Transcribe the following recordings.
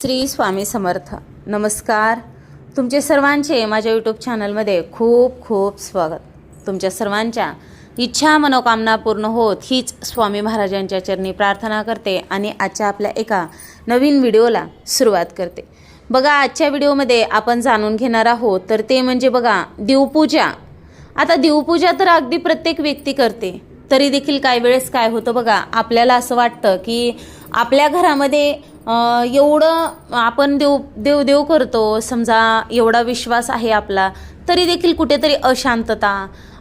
श्री स्वामी समर्थ. नमस्कार. तुमचे सर्वांचे माझ्या यूट्यूब चॅनलमध्ये खूप खूप स्वागत. तुमच्या सर्वांच्या इच्छा मनोकामना पूर्ण होत हीच स्वामी महाराजांच्या चरणी प्रार्थना करते आणि आजच्या आपल्या एका नवीन व्हिडिओला सुरुवात करते. बघा आजच्या व्हिडिओमध्ये आपण जाणून घेणार आहोत तर ते म्हणजे बघा देवपूजा. आता देवपूजा तर अगदी प्रत्येक व्यक्ती करते. तरी देखील काही वेळेस काय होतं बघा आपल्याला असं वाटतं की आपल्या घरामध्ये एवढं आपण देव देव देव करतो समजा एवढा विश्वास आहे आपला तरी देखील कुठेतरी अशांतता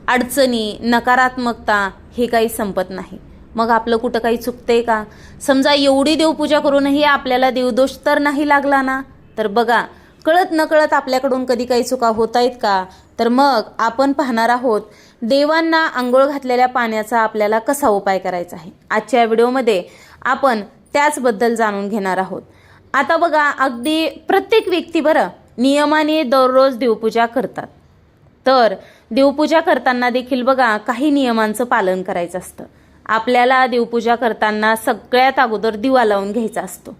अडचणी नकारात्मकता हे काही संपत नाही. मग आपलं कुठं काही चुकतंय का? समजा एवढी देवपूजा करूनही आपल्याला देवदोष तर नाही लागला ना? तर बघा कळत नकळत आपल्याकडून कधी काही चुका होत आहेत का? तर मग आपण पाहणार आहोत देवांना आंघोळ घातलेल्या पाण्याचा आपल्याला कसा उपाय करायचा आहे? आजच्या व्हिडिओमध्ये आपण त्याचबद्दल जाणून घेणार आहोत. आता बघा अगदी प्रत्येक व्यक्ती बरं नियमाने दररोज देवपूजा करतात. तर देवपूजा करताना देखील बघा काही नियमांचं पालन करायचं असतं. आपल्याला देवपूजा करताना सगळ्यात अगोदर दिवा लावून घ्यायचा असतो.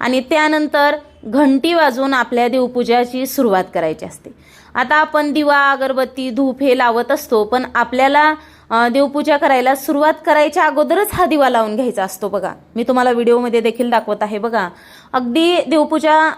आणि त्यानंतर घंटी वाजवून आपल्या देवपूजाची सुरुवात करायची असते. आता आपण दिवा अगरबत्ती धूप हे लावत असतो पण आपल्याला देवपूजा करायला सुरुवात करायच्या अगोदरच हा दिवा लावून घ्यायचा असतो बघा. मी तुम्हाला व्हिडिओमध्ये देखील दाखवत आहे बघा. अगदी देवपूजा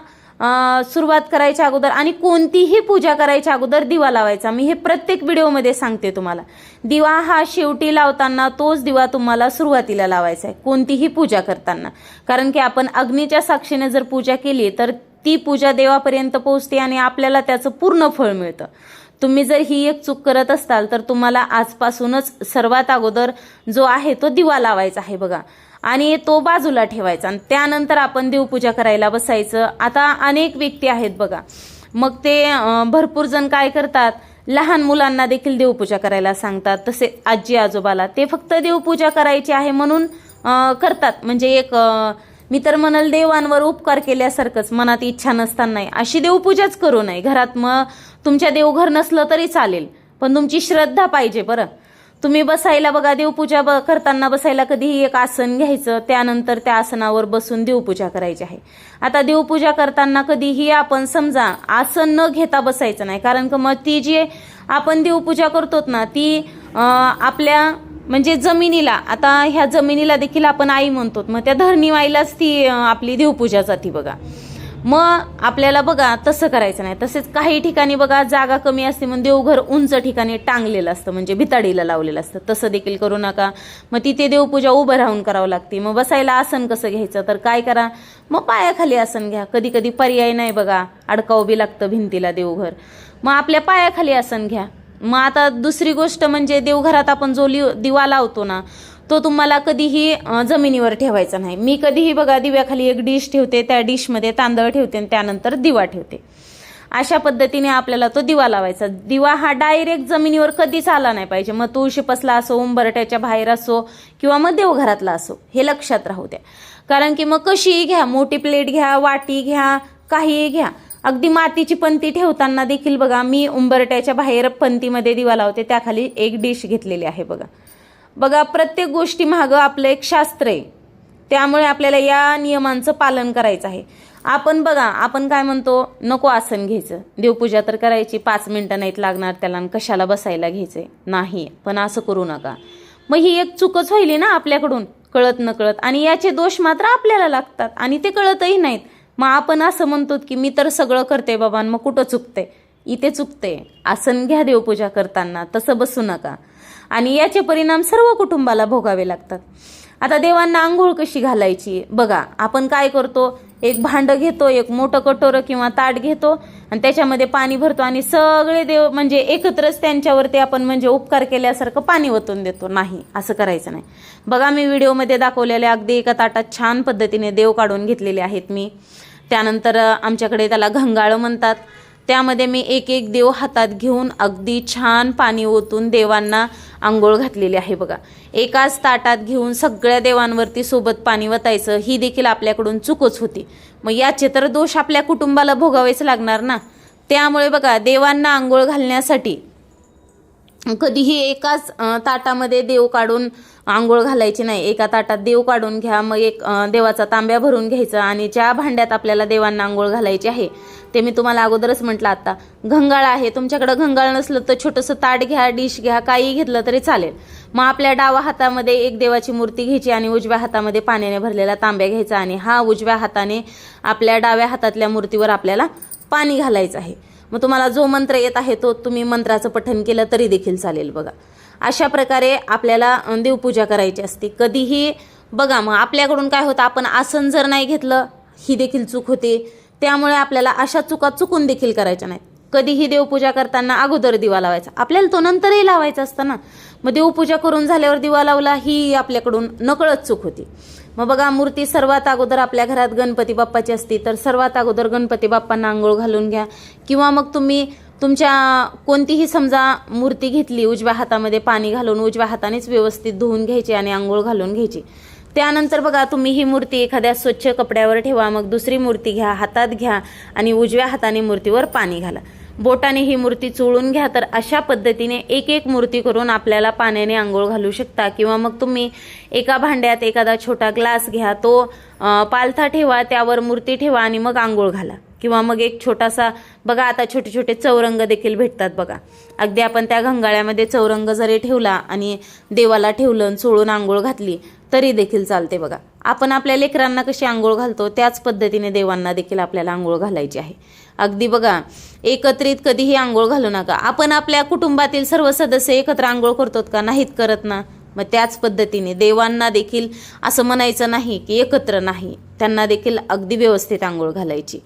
सुरुवात करायच्या अगोदर आणि कोणतीही पूजा करायच्या अगोदर दिवा लावायचा. मी हे प्रत्येक व्हिडिओमध्ये सांगते तुम्हाला. दिवा हा शेवटी लावताना तोच दिवा तुम्हाला सुरुवातीला लावायचा आहे कोणतीही पूजा करताना. कारण की आपण अग्नीच्या साक्षीने जर पूजा केली तर ती पूजा देवापर्यंत पोहोचते आणि आपल्याला त्याचं पूर्ण फळ मिळतं. तुम्ही जर ही एक चूक करत असाल तर तुम्हाला आजपासूनच सर्वात अगोदर जो आहे तो दिवा लावायचा आहे बघा. आणि तो बाजूला ठेवायचा. आणि त्यानंतर आपण देवपूजा करायला बसायचं. आता अनेक व्यक्ती आहेत बघा. मग ते भरपूर जण काय करतात? लहान मुलांना देखील देवपूजा करायला सांगतात. तसे आजी आजोबाला. ते फक्त देवपूजा करायची आहे म्हणून करतात. म्हणजे एक मी तर म्हणाल देवांवर उपकार केल्यासारखंच मनात इच्छा नसताना अशी देवपूजाच करू नये. घरात मग तुमच्या देवघर नसलं तरी चालेल पण तुमची श्रद्धा पाहिजे बरं. तुम्ही बसायला बघा देवपूजा ब करताना बसायला कधीही एक आसन घ्यायचं त्यानंतर त्या आसनावर बसून देवपूजा करायची आहे. आता देवपूजा करताना कधीही आपण समजा आसन न घेता बसायचं नाही कारण का मग ती जी आपण देवपूजा करतोत ना ती आपल्या म्हणजे जमिनीला आता ह्या जमिनीला देखील आपण आई म्हणतो मग त्या धरणीवाईलाच ती आपली देवपूजा जाती बघा. मग आपल्याला बघा तसं करायचं नाही. तसेच काही ठिकाणी बघा जागा कमी असते म्हणून देवघर उंच ठिकाणी टांगलेलं असतं म्हणजे भिताडीला लावलेलं असतं. तसं देखील करू नका. मग तिथे देवपूजा उभं राहून करावं लागते. मग बसायला आसन कसं घ्यायचं? तर काय करा? मग पायाखाली आसन घ्या. कधी कधी पर्याय नाही बघा. अडकाव बी लागतं भिंतीला देवघर. मग आपल्या पायाखाली आसन घ्या. मग आता दुसरी गोष्ट म्हणजे देवघरात आपण जो लिव दिवा लावतो ना तो तुम्हाला कधीही जमिनीवर ठेवायचा नाही. मी कधीही बघा दिव्याखाली एक डिश ठेवते त्या डिशमध्ये तांदळ ठेवते आणि त्यानंतर दिवा ठेवते. अशा पद्धतीने आपल्याला तो दिवा लावायचा. दिवा हा डायरेक्ट जमिनीवर कधीच आला नाही पाहिजे. मग तुळशीपसला असो उंबरट्याच्या बाहेर असो किंवा मग देवघरातला असो हे लक्षात राहू द्या. कारण की मग कशीही घ्या मोठी प्लेट घ्या वाटी घ्या काहीही घ्या. अगदी मातीची पंती ठेवताना देखील बघा मी उंबरट्याच्या बाहेर पंतीमध्ये दिवा लावते त्याखाली एक डिश घेतलेली आहे बघा. बघा प्रत्येक गोष्टी मागं आपलं एक शास्त्र आहे. त्यामुळे आपल्याला या नियमांचं पालन करायचं आहे. आपण बघा आपण काय म्हणतो नको आसन घ्यायचं. देवपूजा तर करायची पाच मिनटं नाहीत लागणार त्याला आणि कशाला बसायला घ्यायचंय? नाही पण असं करू नका. मग ही एक चुकच होईल ना आपल्याकडून कळत न कळत आणि याचे दोष मात्र आपल्याला लागतात आणि ते कळतही नाहीत. मग आपण असं म्हणतो की मी तर सगळं करते बाबा मग कुठं चुकते? इथे चुकते. आसन घ्या देवपूजा करताना तसं बसू नका. आणि याचे परिणाम सर्व कुटुंबाला भोगावे लागतात. आता देवांना आंघोळ कशी घालायची? बघा आपण काय करतो? एक भांडं घेतो एक मोठं कटोरं किंवा ताट घेतो आणि त्याच्यामध्ये पाणी भरतो आणि सगळे देव म्हणजे एकत्रच त्यांच्यावरती आपण म्हणजे उपकार केल्यासारखं पाणी ओतून देतो. नाही असं करायचं नाही. बघा मी व्हिडिओमध्ये दाखवलेले अगदी एका ताटात छान पद्धतीने देव काढून घेतलेले आहेत मी. त्यानंतर आमच्याकडे त्याला घंगाळं म्हणतात. त्यामध्ये मी एक एक देव हातात घेऊन अगदी छान पाणी ओतून देवांना आंघोळ घातलेली आहे बघा. एकाच ताटात घेऊन सगळ्या देवांवरती सोबत पाणी वतायचं ही देखील आपल्याकडून चुकच होती. मग याचे तर दोष आपल्या कुटुंबाला भोगावेच लागणार ना? त्यामुळे बघा देवांना आंघोळ घालण्यासाठी कधीही एकाच ताटामध्ये देव काढून आंघोळ घालायची नाही. एका ताटात देव काढून घ्या मग एक देवाचा तांब्या भरून घ्यायचा आणि ज्या भांड्यात आपल्याला देवांना आंघोळ घालायची आहे ते मी तुम्हाला अगोदरच म्हटलं आता. घंगाळ आहे तुमच्याकडं घंगाळ नसलं तर छोटंसं ताट घ्या डिश घ्या काही घेतलं तरी चालेल. मग आपल्या डावा हातामध्ये एक देवाची मूर्ती घ्यायची आणि उजव्या हातामध्ये पाण्याने भरलेला तांब्या घ्यायचा आणि हा उजव्या हाताने आपल्या डाव्या हातातल्या मूर्तीवर आपल्याला पाणी घालायचं आहे. मग तुम्हाला जो मंत्र येत आहे तो तुम्ही मंत्राचं पठण केलं तरी देखील चालेल बघा. अशा प्रकारे आपल्याला देवपूजा करायची असते. कधीही बघा मग आपल्याकडून काय होतं आपण आसन जर नाही घेतलं ही देखील चूक होते. त्यामुळे आपल्याला अशा चुका चुकून देखील करायच्या नाहीत. कधीही देवपूजा करताना अगोदर दिवा लावायचा. आपल्याला तो नंतरही लावायचा असता ना. मग देवपूजा करून झाल्यावर दिवा लावला ही आपल्याकडून नकळत चूक होती. मग बघा मूर्ती सर्वात अगोदर आपल्या घरात गणपती बाप्पाची असती तर सर्वात अगोदर गणपती बाप्पांना आंघोळ घालून घ्या. किंवा मग तुम्ही तुमच्या कोणतीही समजा मूर्ती घेतली उजव्या हातामध्ये पाणी घालून उजव्या हातानेच व्यवस्थित धुवून घ्यायची आणि आंघोळ घालून घ्यायची. त्यानंतर बघा तुम्ही ही मूर्ती एखाद्या स्वच्छ कपड्यावर ठेवा मग दुसरी मूर्ती घ्या हातात घ्या आणि उजव्या हाताने मूर्तीवर पाणी घाला. बोटाने ही मूर्ती चोळून घ्या तर अशा पद्धतीने एक एक मूर्ती करून आपल्याला पाण्याने आंघोळ घालू शकता. किंवा मग तुम्ही एका भांड्यात एखादा छोटा ग्लास घ्या तो पालथा ठेवा त्यावर मूर्ती ठेवा आणि मग आंघोळ घाला. किंवा मग एक छोटासा बघा आता छोटे छोटे चौरंग देखील भेटतात बघा. अगदी आपण त्या घंगाळ्यामध्ये चौरंग जरी ठेवला आणि देवाला ठेवलं आणि चोळून आंघोळ घातली तरी देखील चालते बघा. आपण आपल्या लेकरांना कशी आंघोळ घालतो त्याच पद्धतीने देवांना देखील आपल्याला आंघोळ घालायची आहे. अगदी बघा एकत्रित कधीही आंघोळ घालू नका. आपण आपल्या कुटुंबातील सर्व सदस्य एकत्र आंघोळ करतो का? नाहीत करत ना. मग त्याच पद्धतीने देवांना देखील असं म्हणायचं नाही की एकत्र नाही. त्यांना देखील अगदी व्यवस्थित आंघोळ घालायची.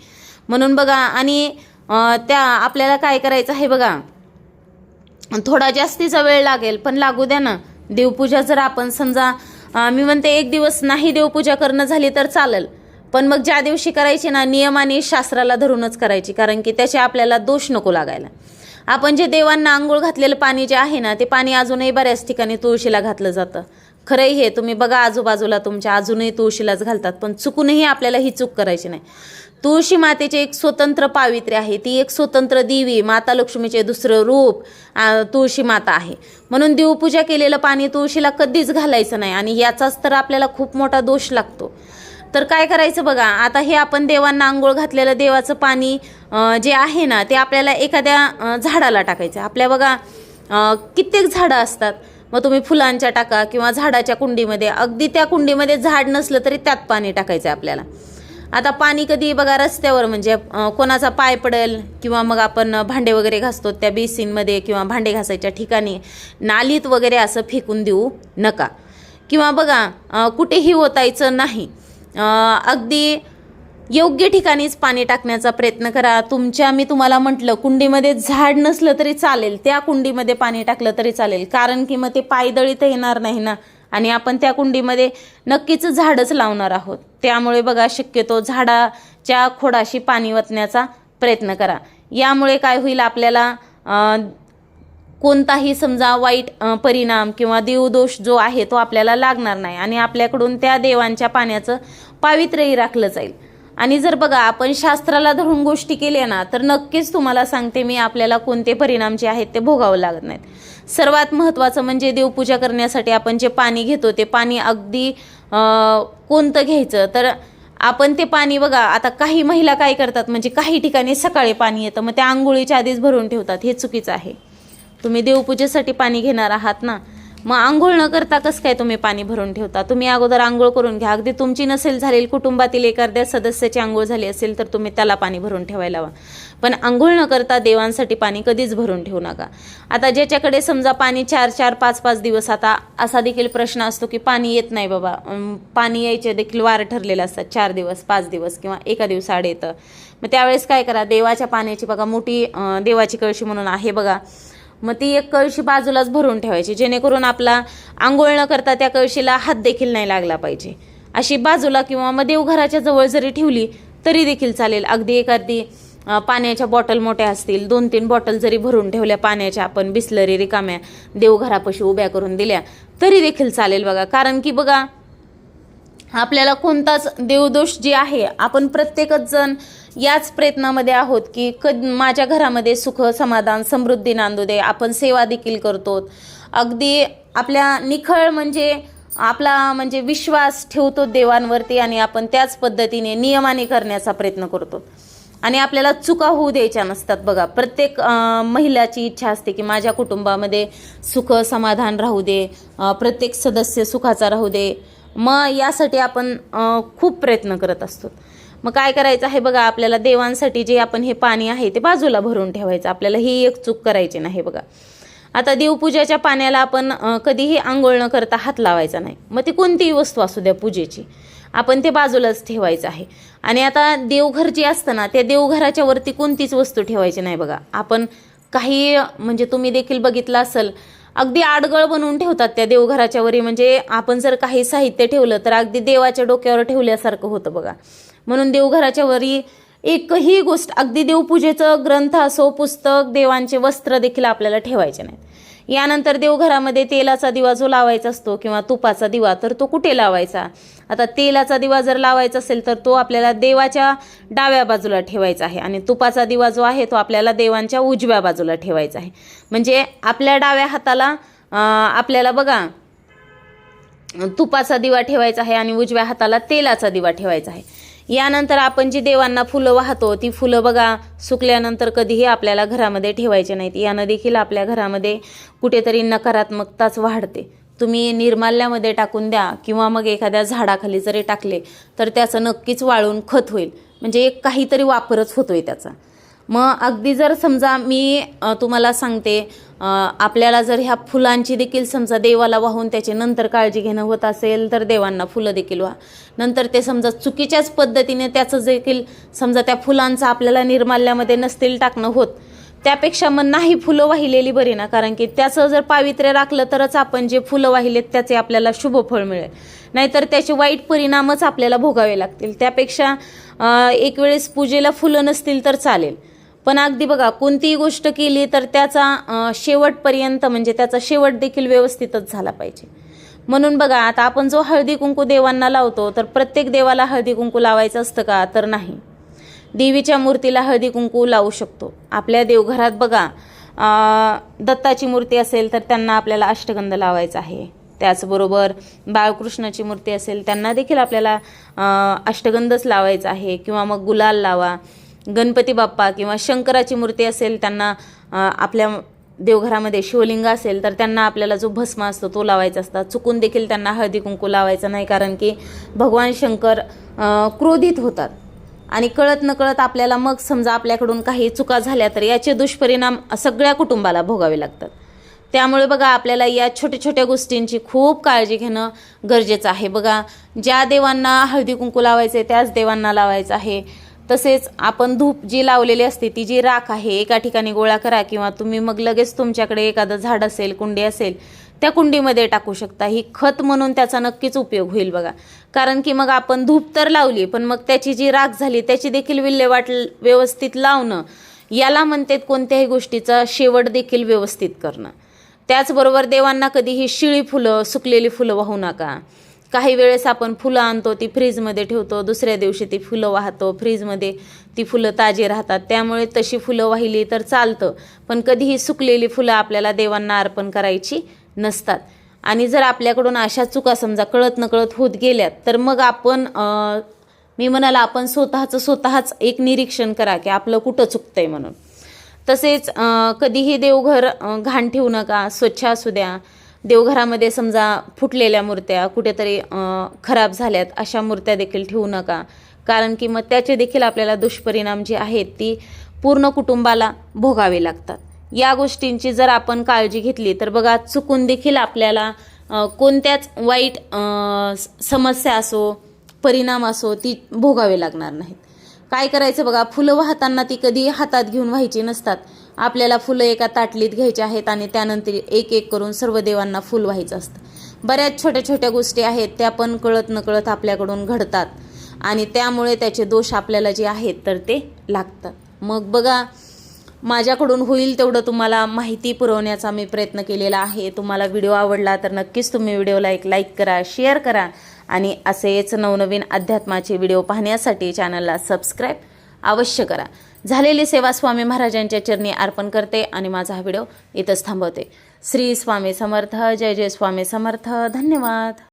म्हणून बघा आणि त्या आपल्याला काय करायचं आहे बघा? थोडा जास्तीचा वेळ लागेल पण लागू द्या ना. देवपूजा जर आपण समजा मी म्हणते एक दिवस नाही देवपूजा करणं झाली तर चालेल. पण मग ज्या दिवशी करायची ना नियमाने शास्त्राला धरूनच करायची कारण की त्याचे आपल्याला दोष नको लागायला. आपण जे देवांना आंघोळ घातलेलं पाणी जे आहे ना ते पाणी अजूनही बऱ्याच ठिकाणी तुळशीला घातलं जातं. खरंही हे तुम्ही बघा आजूबाजूला तुमच्या अजूनही तुळशीलाच घालतात पण चुकूनही आपल्याला ही चूक करायची नाही. तुळशी मातेचे एक स्वतंत्र पावित्र्य आहे ती एक स्वतंत्र देवी माता लक्ष्मीचे दुसरं रूप तुळशी माता आहे. म्हणून देवपूजा केलेलं पाणी तुळशीला कधीच घालायचं नाही आणि याचाच तर आपल्याला खूप मोठा दोष लागतो. तर काय करायचं बघा आता हे आपण देवांना आंघोळ घातलेलं देवाचं पाणी जे आहे ना ते आपल्याला एखाद्या झाडाला टाकायचं. आपल्या बघा कित्येक झाडं असतात. मग तुम्ही फुलांच्या टाका किंवा झाडाच्या कुंडीमध्ये. अगदी त्या कुंडीमध्ये झाड नसलं तरी त्यात पाणी टाकायचं आहे आपल्याला. आता पाणी कधी बघा रस्त्यावर म्हणजे कोणाचा पाय पडेल किंवा मग आपण भांडे वगैरे घासतो त्या बेसिनमध्ये किंवा भांडे घासायच्या ठिकाणी नालीत वगैरे असं फेकून देऊ नका. किंवा बघा कुठेही ओतायचं नाही. अगदी योग्य ठिकाणीच पाणी टाकण्याचा प्रयत्न करा. तुमच्या मी तुम्हाला म्हटलं कुंडीमध्ये झाड नसलं तरी चालेल. त्या कुंडीमध्ये पाणी टाकलं तरी चालेल. कारण की मग ते पायदळीत येणार नाही ना. आणि आपण त्या कुंडीमध्ये नक्कीच झाडच लावणार आहोत. त्यामुळे बघा शक्यतो झाडाच्या खोडाशी पाणी वतण्याचा प्रयत्न करा. यामुळे काय होईल आपल्याला कोणताही समजा वाईट परिणाम किंवा देवदोष जो आहे तो आपल्याला लागणार नाही. आणि आपल्याकडून त्या देवांच्या पाण्याचं पावित्र्यही राखलं जाईल. आणि जर बघा आपण शास्त्राला धरून गोष्टी केल्या ना तर नक्कीच तुम्हाला सांगते मी आपल्याला कोणते परिणाम जे आहेत ते भोगावं लागत नाहीत. सर्वात महत्त्वाचं म्हणजे देवपूजा करण्यासाठी आपण जे पाणी घेतो ते पाणी अगदी कोणतं घ्यायचं? तर आपण ते पाणी बघा आता काही महिला काय करतात म्हणजे काही ठिकाणी सकाळी पाणी येतं मग त्या आंघोळीच्या आधीच भरून ठेवतात हे चुकीचं आहे. तुम्ही देवपूजेसाठी पाणी घेणार आहात ना मग आंघोळ न करता कसं काय तुम्ही पाणी भरून ठेवता? तुम्ही अगोदर आंघोळ करून घ्या. अगदी तुमची नसेल झालेली कुटुंबातील एखाद्या सदस्याची आंघोळ झाली असेल तर तुम्ही त्याला पाणी भरून ठेवायला हवा पण आंघोळ न करता देवांसाठी पाणी कधीच भरून ठेवू नका. आता ज्याच्याकडे समजा पाणी चार चार पाच पाच दिवस आता असा देखील प्रश्न असतो की पाणी येत नाही बाबा. पाणी यायचे देखील वार ठरलेले असतात. चार दिवस पाच दिवस किंवा एका दिवसाआड येतं. मग त्यावेळेस काय करा? देवाच्या पाण्याची बघा मोठी देवाची कळशी म्हणून आहे बघा. मग ती एक कळशी बाजूलाच भरून ठेवायची जेणेकरून आपला आंघोळ न करता त्या कळशीला हात देखील नाही लागला पाहिजे. अशी बाजूला किंवा मग देवघराच्या जवळ जरी ठेवली तरी देखील चालेल. अगदी एखादी पाण्याच्या बॉटल मोठ्या असतील दोन तीन बॉटल जरी भरून ठेवल्या पाण्याच्या आपण बिसलरी रिकाम्या देवघरापाशी उभ्या करून दिल्या तरी देखील चालेल बघा. कारण की बघा आपल्याला कोणताच देवदोष जे आहे आपण प्रत्येकच जण याच प्रयत्नामध्ये आहोत की कद माझ्या घरामध्ये सुख समाधान समृद्धी नांदू दे. आपण सेवा देखील करतो. अगदी आपल्या निखळ म्हणजे आपला म्हणजे विश्वास ठेवतो देवांवरती आणि आपण त्याच पद्धतीने नियमाने करण्याचा प्रयत्न करतो. आणि आपल्याला चुका होऊ द्यायच्या नसतात. बघा प्रत्येक महिलाची इच्छा असते की माझ्या कुटुंबामध्ये सुख समाधान राहू दे. प्रत्येक सदस्य सुखाचा राहू दे. मग यासाठी आपण खूप प्रयत्न करत असतो. मग काय करायचं आहे बघा आपल्याला देवांसाठी जे आपण हे पाणी आहे ते बाजूला भरून ठेवायचं. आपल्याला ही एक चूक करायची नाही बघा. आता देवपूजेच्या पाण्याला आपण कधीही आंघोळ न करता हात लावायचा नाही. मग ती कोणतीही वस्तू असू द्या पूजेची. आपण ते बाजूलाच ठेवायचं आहे. आणि आता देवघर जे असतं ना त्या देवघराच्या वरती कोणतीच वस्तू ठेवायची नाही बघा. आपण काही म्हणजे तुम्ही देखील बघितलं असेल अगदी आडगळ बनवून ठेवतात त्या देवघराच्या वरी. म्हणजे आपण जर काही साहित्य ठेवलं तर अगदी देवाच्या डोक्यावर ठेवल्यासारखं होतं बघा. म्हणून देवघराच्या वरी एकही गोष्ट अगदी देवपूजेचं ग्रंथ असो पुस्तक देवांचे वस्त्र देखील आपल्याला ठेवायचे नाहीत. यानंतर देवघरामध्ये तेलाचा दिवा जो लावायचा असतो किंवा तुपाचा दिवा तर तो कुठे लावायचा? आता तेलाचा दिवा जर लावायचा असेल तर तो आपल्याला देवाच्या डाव्या बाजूला ठेवायचा आहे. आणि तुपाचा दिवा जो आहे तो आपल्याला देवांच्या उजव्या बाजूला ठेवायचा आहे. म्हणजे आपल्या डाव्या हाताला आपल्याला बघा तुपाचा दिवा ठेवायचा आहे आणि उजव्या हाताला तेलाचा दिवा ठेवायचा आहे. यानंतर आपण जी देवांना फुलं वाहतो ती फुलं बघा सुकल्यानंतर कधीही आपल्याला घरामध्ये ठेवायचे नाहीत. यानं देखील आपल्या घरामध्ये कुठेतरी नकारात्मकताच वाढते. तुम्ही निर्माल्यामध्ये टाकून द्या किंवा मग एखाद्या झाडाखाली जरी टाकले तर त्याचं नक्कीच वाळून खत होईल. म्हणजे एक काहीतरी वापरच होतो आहे त्याचा. मग अगदी जर समजा मी तुम्हाला सांगते आपल्याला जर ह्या फुलांची देखील समजा देवाला वाहून त्याची नंतर काळजी घेणं होत असेल तर देवांना फुलं देखील व्हा नंतर ते समजा चुकीच्याच पद्धतीने त्याचं देखील समजा त्या फुलांचं आपल्याला निर्माल्यामध्ये नसतील टाकणं होत त्यापेक्षा मग नाही फुलं वाहिलेली बरी ना कारण की त्याचं जर पावित्र्य राखलं तरच आपण जे फुलं वाहिलेत त्याचे आपल्याला शुभ फळ मिळेल. नाहीतर त्याचे वाईट परिणामच आपल्याला भोगावे लागतील. त्यापेक्षा एक वेळेस पूजेला फुलं नसतील तर चालेल. पण अगदी बघा कोणतीही गोष्ट केली तर त्याचा शेवटपर्यंत म्हणजे त्याचा शेवट देखील व्यवस्थितच झाला पाहिजे. म्हणून बघा आता आपण जो हळदी कुंकू देवांना लावतो तर प्रत्येक देवाला हळदी कुंकू लावायचं असतं का? तर नाही. देवीच्या मूर्तीला हळदी कुंकू लावू शकतो. आपल्या देवघरात बघा दत्ताची मूर्ती असेल तर त्यांना आपल्याला अष्टगंध लावायचा आहे. त्याचबरोबर बाळकृष्णाची मूर्ती असेल त्यांना देखील आपल्याला अष्टगंधच लावायचा आहे. किंवा मग गुलाल लावा गणपती बाप्पा किंवा शंकराची मूर्ती असेल त्यांना आपल्या देवघरामध्ये शिवलिंग असेल तर त्यांना आपल्याला जो भस्म असतो तो लावायचा असतात चुकून देखील त्यांना हळदी कुंकू लावायचा नाही कारण की भगवान शंकर क्रोधित होतात. आणि कळत नकळत आपल्याला मग समजा आपल्याकडून काही चुका झाल्या तर याचे दुष्परिणाम सगळ्या कुटुंबाला भोगावे लागतात. त्यामुळे बघा आपल्याला या छोट्या छोट्या गोष्टींची खूप काळजी घेणं गरजेचं आहे. बघा ज्या देवांना हळदी कुंकू लावायचे त्याच देवांना लावायचं आहे. तसेच आपण धूप जी लावलेली असते ती जी राख आहे एका ठिकाणी गोळा करा किंवा तुम्ही मग लगेच तुमच्याकडे एखादं झाड असेल कुंडी असेल त्या कुंडीमध्ये टाकू शकता. ही खत म्हणून त्याचा नक्कीच उपयोग होईल बघा. कारण की मग आपण धूप तर लावली पण मग त्याची जी राख झाली त्याची देखील विल्हेवाट व्यवस्थित लावणं याला म्हणतात कोणत्याही गोष्टीचा शेवट देखील व्यवस्थित करणं. त्याचबरोबर देवांना कधीही शिळी फुलं सुकलेली फुलं वाहू नका. काही वेळेस आपण फुलं आणतो ती फ्रीजमध्ये ठेवतो दुसऱ्या दिवशी ती फुलं वाहतो फ्रीजमध्ये ती फुलं ताजी राहतात. त्यामुळे तशी फुलं वाहिली तर चालतं पण कधीही सुकलेली फुलं आपल्याला देवांना अर्पण करायची नसतात. आणि जर आपल्याकडून अशा चुका समजा कळत नकळत होत गेल्यात तर मग आपण मी म्हणाला आपण स्वतःचं स्वतःच एक निरीक्षण करा की आपलं कुठं चुकतंय म्हणून. तसेच कधीही देवघर घाण ठेवू नका स्वच्छ असू द्या. देवघरामध्ये समजा फुटलेल्या मूर्त्या कुठेतरी खराब झाल्यात अशा मूर्त्या देखील ठेवू नका. कारण की मग त्याचे देखील आपल्याला दुष्परिणाम जे आहेत ती पूर्ण कुटुंबाला भोगावे लागतात. या गोष्टींची जर आपण काळजी घेतली तर बघा चुकून देखील आपल्याला कोणत्याच वाईट समस्या असो परिणाम असो ती भोगावे लागणार नाहीत. काय करायचं बघा फुलं वाहताना ती कधी हातात घेऊन व्हायची नसतात. आपल्याला फुलं एका ताटलीत घ्यायची आहेत आणि त्यानंतर एक एक करून सर्व देवांना फुल व्हायचं असतं. बऱ्याच छोट्या छोट्या गोष्टी आहेत त्या पण कळत नकळत आपल्याकडून घडतात. आणि त्यामुळे त्याचे दोष आपल्याला जे आहेत तर ते लागतात. मग बघा माझ्याकडून होईल तेवढं तुम्हाला माहिती पुरवण्याचा मी प्रयत्न केलेला आहे. तुम्हाला व्हिडिओ आवडला तर नक्कीच तुम्ही व्हिडिओला एक लाईक करा शेअर करा आणि असेच नवनवीन अध्यात्माचे व्हिडिओ पाहण्यासाठी चॅनलला सबस्क्राईब अवश्य करा. झालेली सेवा स्वामी महाराजांच्या चरणी अर्पण करते आणि माझा हा व्हिडिओ इथंच थांबवते. श्री स्वामी समर्थ जय जय स्वामी समर्थ धन्यवाद.